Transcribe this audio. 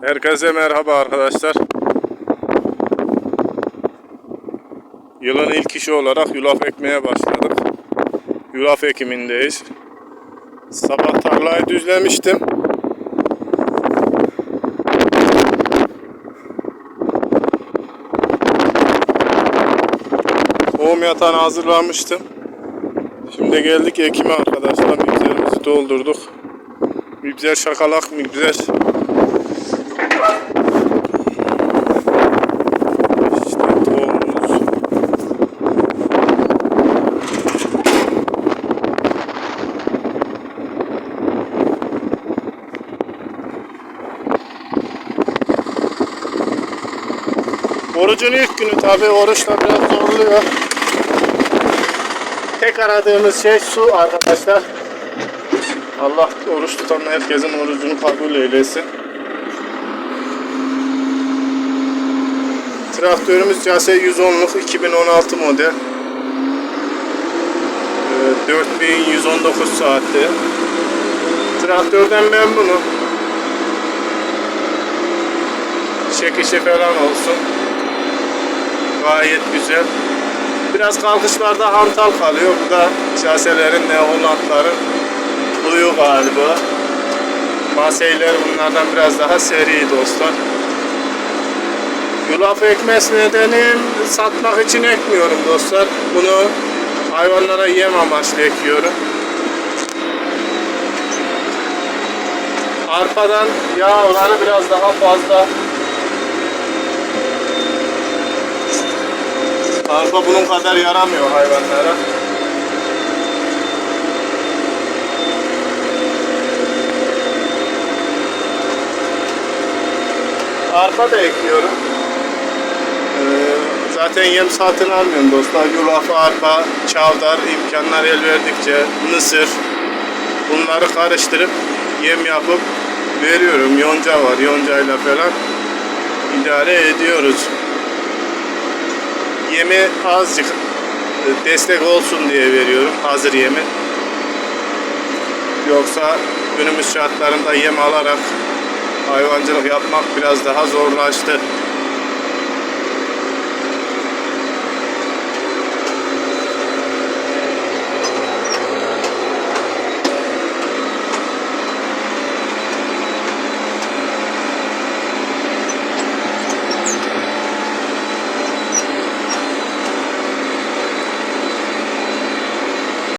Herkese merhaba arkadaşlar. Yılın ilk işi olarak yulaf ekmeye başladık. Yulaf ekimindeyiz. Sabah tarlayı düzlemiştim. Tohum yatağını hazırlamıştım. Şimdi geldik ekime arkadaşlar. Mibzerimizi doldurduk. Mibzer şakalak mibzer. Orucun ilk günü tabi oruçla biraz zorluyor. Tek aradığımız şey su arkadaşlar. Allah oruç tutan herkesin orucunu kabul eylesin. Traktörümüz CSE 110'luk 2016 model. Ee, 4119 saatte. Traktörden memnunum. Çekişi falan olsun. Gayet güzel. Biraz kalkışlarda hantal kalıyor. Bu da şaselerin neolatların huyu galiba. Maseyler bunlardan biraz daha seri dostlar. Yulaf ekmesi nedenim satmak için ekmiyorum dostlar. Bunu hayvanlara yem amaçlı ekiyorum. Arpadan yağ biraz daha fazla. Arpa bunun kadar yaramıyor hayvanlara. Arpa da ekliyorum. Ee, zaten yem satın almıyorum dostlar. Yulaf, arpa, çavdar imkanlar el verdikçe mısır bunları karıştırıp yem yapıp veriyorum. Yonca var. Yoncayla falan idare ediyoruz. Yemi azıcık e, destek olsun diye veriyorum. Hazır yemi. Yoksa günümüz şartlarında yem alarak hayvancılık yapmak biraz daha zorlaştı.